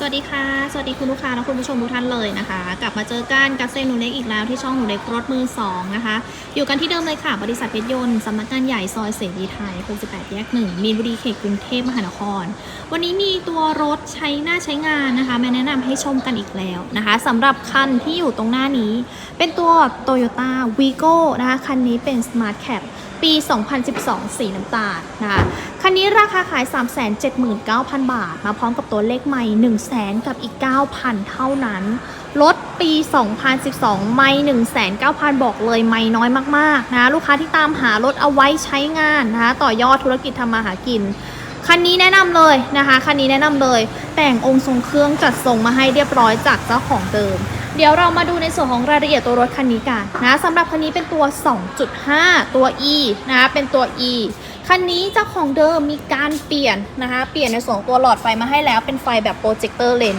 สวัสดีค่ะ สวัสดีคุณลูกค้าและคุณผู้ชมทุกท่านเลยนะคะ กลับมาเจอกันกับเซนหนูเล็กอีกแล้วที่ช่องหนูเล็กรถมือสองนะคะ อยู่กันที่เดิมเลยค่ะ บริษัทเพชรยนต์สำนักงานใหญ่ซอยเสรีไทย68แยก1มีนบุรีเขตกรุงเทพมหานคร วันนี้มีตัวรถใช้หน้าใช้งานนะคะมาแนะนำให้ชมกันอีกแล้วนะคะสำหรับคันที่อยู่ตรงหน้านี้ เป็นตัว Toyota Vigo นะคะคันนี้เป็น Smart Cap ปี 2012 สีน้ำตาลนะคะ คันนี้ราคาขาย 379,000 บาท มาพร้อมกับตัวเลขใหม่0,000กับอีก 9,000 เท่านั้นรถปี 2012 ไม่ 1 9 0 0 0 บอกเลยไม่น้อยมากๆนะ ลูกค้าที่ตามหารถเอาไว้ใช้งานนะคะ ต่อยอดธุรกิจทำมาหากิน คันนี้แนะนำเลยนะคะ คันนี้แนะนำเลย แต่งองค์ทรงเครื่องจัดส่งมาให้เรียบร้อยจากเจ้าของเดิม เดี๋ยวเรามาดูในส่วนของรายละเอียดตัวรถคันนี้กันนะสำหรับคันนี้เป็นตัว 2.5 ตัว E นะคะเป็นตัว E คันนี้เจ้าของเดิมมีการเปลี่ยนนะคะเปลี่ยนในส่วนตัวหลอดไฟมาให้แล้วเป็นไฟแบบโปรเจคเตอร์เลน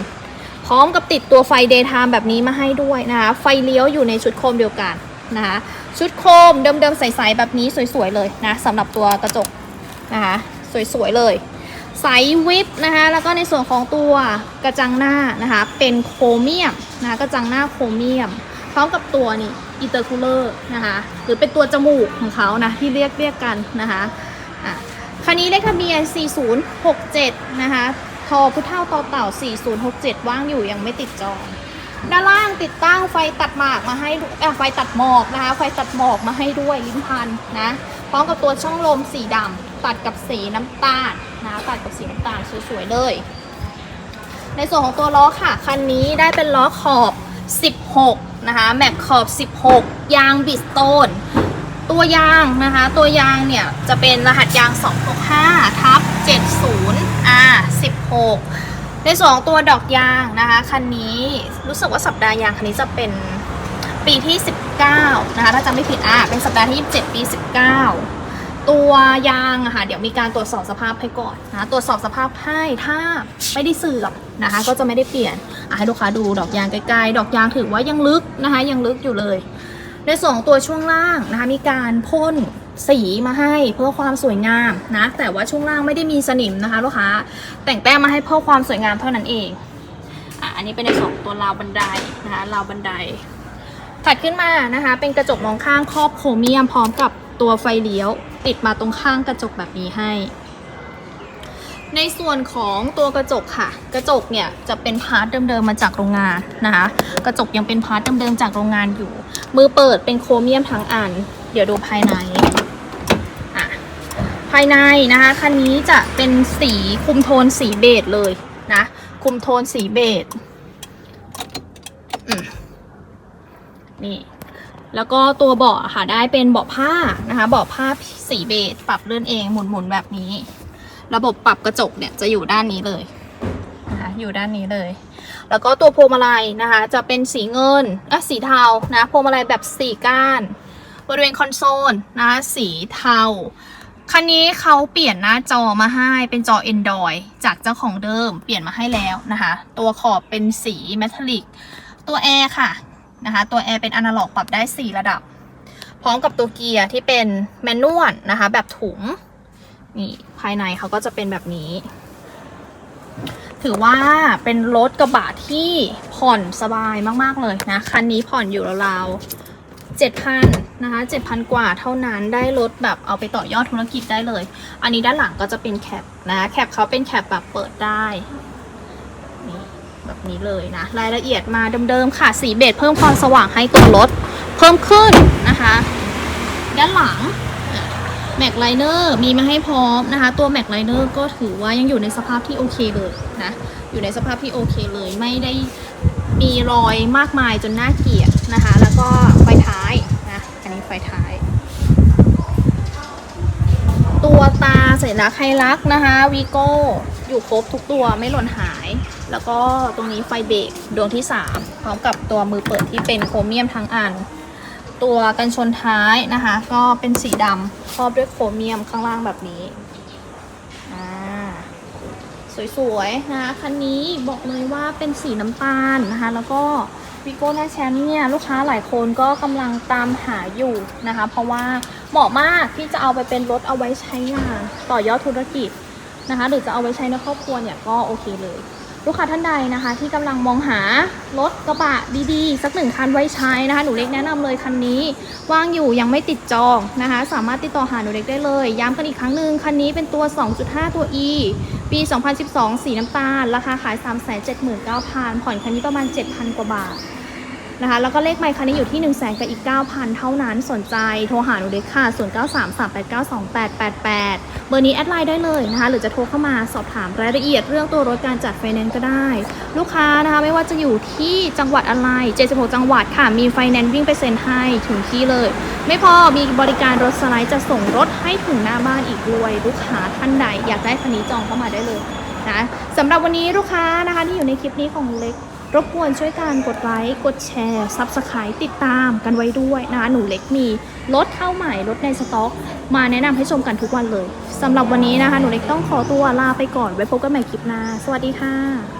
พร้อมกับติดตัวไฟ daytime แบบนี้มาให้ด้วยนะคะไฟเลี้ยวอยู่ในชุดโคมเดียวกันนะคะชุดโคมเดิมๆใสๆแบบนี้สวยๆเลยนะสำหรับตัวกระจกนะคะสวยๆเลย ใสวิปนะคะแล้วก็ในส่วนของตัวกระจังหน้านะคะเป็นโครเมียมนะคะกระจังหน้าโครเมียม พร้อมกับตัวนี่อิเตอร์คูลเลอร์นะคะหรือเป็นตัวจมูกของเขานะที่เรียกเรียกกันนะคะอะคันนี้เลขทะเบียน 4067 นะคะทอพุเท่าต่อเต่า 4067 ว่างอยู่ยังไม่ติดจอง ด้านล่างติดตั้งไฟตัดหมากมาให้ไฟตัดหมอกนะคะ ไฟตัดหมอกมาให้ด้วยลิ้นพันนะ พร้อมกับตัวช่องลมสีดำ ตัดกับสีน้ำตาลนะตัดกับสีน้ำตาลสวยๆเลย ในส่วนของตัวล้อค่ะ คันนี้ได้เป็นล้อขอบ 16 นะคะ แม็กขอบ 16 ยางบิสโตน ตัวยางนะคะ ตัวยางเนี่ย จะเป็นรหัสยาง 265ทับ70 R 16 ในส่วนของตัวดอกยางนะคะ คันนี้รู้สึกว่าสัปดาห์ยางคันนี้จะเป็นปีที่ 19 นะคะ ถ้าจำไม่ผิดอะเป็นสัปดาห์ที่ 27 ปี 19 ตัวยางอะค่ะเดี๋ยวมีการตรวจสอบสภาพให้ก่อนนะตรวจสอบสภาพให้ถ้าไม่ได้เสื่อมนะคะ ก็จะไม่ได้เปลี่ยนให้ลูกค้าดูดอกยางใกล้ๆดอกยางถือว่ายังลึกนะคะยังลึกอยู่เลย ในส่วนของตัวช่วงล่างนะคะมีการพ่นสีมาให้เพื่อความสวยงามนะแต่ว่าช่วงล่างไม่ได้มีสนิมนะคะ ลูกค้าแต่งแต้มมาให้เพื่อความสวยงามเท่านั้นเองอันนี้เป็นในส่วนของตัวราวบันไดนะคะราวบันได ถัดขึ้นมานะคะ เป็นกระจกมองข้างครอบโครเมียมพร้อมกับตัวไฟเลี้ยว ติดมาตรงข้างกระจกแบบนี้ให้ ในส่วนของตัวกระจกค่ะ กระจกเนี่ยจะเป็นพาร์ทเดิมๆมาจากโรงงานนะคะ กระจกยังเป็นพาร์ทเดิมๆจากโรงงานอยู่ มือเปิดเป็นโครเมียมทั้งอัน เดี๋ยวดูภายในอะภายในนะคะคันนี้จะเป็นสีคุมโทนสีเบจเลยนะคุมโทนสีเบจนี่ แล้วก็ตัวเบาะค่ะได้เป็นเบาะผ้านะคะเบาะผ้าสีเบจปรับเลื่อนเองหมุนๆแบบนี้ ระบบปรับกระจกเนี่ยจะอยู่ด้านนี้เลยนะคะอยู่ด้านนี้เลย แล้วก็ตัวพวงมาลัยนะคะ จะเป็นสีเงินอะสีเทานะพวงมาลัยแบบสีก้านบริเวณคอนโซลนะคะสีเทาคันนี้เขาเปลี่ยนหน้าจอมาให้เป็นจอ Android จากเจ้าของเดิมเปลี่ยนมาให้แล้วนะคะ ตัวขอบเป็นสีเมทัลลิก ตัวแอร์ค่ะ นะคะ ตัวแอร์เป็นอนาล็อกปรับได้ 4 ระดับ พร้อมกับตัวเกียร์ที่เป็นแมนนวลนะคะ แบบถุง นี่ภายในเขาก็จะเป็นแบบนี้ ถือว่าเป็นรถกระบะที่ผ่อนสบายมาก ๆ เลยนะ คันนี้ผ่อนอยู่ราวๆเจ็ดพันนะคะเจ็ดพันกว่าเท่านั้นได้รถแบบเอาไปต่อยอดธุรกิจได้เลย อันนี้ด้านหลังก็จะเป็นแคปนะ แคปเขาเป็นแคปแบบเปิดได้นี่ แบบนี้เลยนะ รายละเอียดมาเดิมๆค่ะ สีเบจเพิ่มความสว่างให้ตัวรถเพิ่มขึ้นนะคะ ด้านหลังแม็กไลเนอร์มีมาให้พร้อมนะคะ ตัวแม็กไลเนอร์ก็ถือว่ายังอยู่ในสภาพที่โอเคเลยนะ อยู่ในสภาพที่โอเคเลย ไม่ได้มีรอยมากมายจนน่าเกลียดนะคะ แล้วก็ไฟท้ายนะ อันนี้ไฟท้าย ตัวตาสัญลักษณ์ไฮลักนะคะวีโก้อยู่ครบทุกตัวไม่หล่นหาย แล้วก็ตรงนี้ไฟเบรกดวงที่ 3 พร้อมกับตัวมือเปิดที่เป็นโครเมียมทั้งอัน ตัวกันชนท้ายนะคะ ก็เป็นสีดำครอบด้วยโครเมียมข้างล่างแบบนี้สวยๆนะคะคันนี้บอกเลยว่าเป็นสีน้ำตาลนะคะ แล้วก็วิโก้หน้าแชมป์เนี่ยลูกค้าหลายคนก็กำลังตามหาอยู่นะคะ เพราะว่าเหมาะมากที่จะเอาไปเป็นรถเอาไว้ใช้งาน ต่อยอดธุรกิจนะคะ หรือจะเอาไว้ใช้ในครอบครัวเนี่ยก็โอเคเลย ลูกค้าท่านใดนะคะ ที่กำลังมองหารถกระบะดีๆ สักหนึ่งคันไว้ใช้นะคะ หนูเล็กแนะนำเลยคันนี้ว่างอยู่ยังไม่ติดจองนะคะ สามารถติดต่อหาหนูเล็กได้เลย ย้ำกันอีกครั้งหนึ่งคันนี้เป็นตัว 2.5 ตัว E ปี 2012 สีน้ำตาล ราคาขาย 379,000ผ่อนคันนี้ประมาณ 7,000 กว่าบาท นะคะ แล้วก็เลขไมค์คันนี้อยู่ที่1 0 0 0 0แกับอีก 9,000 เท่านั้นสนใจโทรหาหนูเด็กค่ะ 0933892888 เบอร์นี้แอดไลน์ได้เลยนะคะ หรือจะโทรเข้ามาสอบถามรายละเอียดเรื่องตัวรถการจัดไฟแนนซ์ก็ได้ ลูกค้านะคะไม่ว่าจะอยู่ที่จังหวัดอะไร 76 จังหวัดค่ะ มีไฟแนนซ์วิ่งไปเซ็นให้ถึงที่เลย ไม่พอมีบริการรถสไลด์จะส่งรถให้ถึงหน้าบ้านอีกด้วย ลูกค้าท่านใดอยากได้คันนี้จองเข้ามาได้เลยนะสำหรับวันนี้ลูกค้านะคะที่อยู่ในคลิปนี้ของเล็ก รบกวนช่วยการกดไลค์ กดแชร์ซับสไครต์ติดตามกันไว้ด้วยนะคะหนูเล็กมีรถเข้าใหม่รถในสต็อก มาแนะนำให้ชมกันทุกวันเลยสำหรับวันนี้นะคะ หนูเล็กต้องขอตัวลาไปก่อนไว้พบกันใหม่คลิปหน้า สวัสดีค่ะ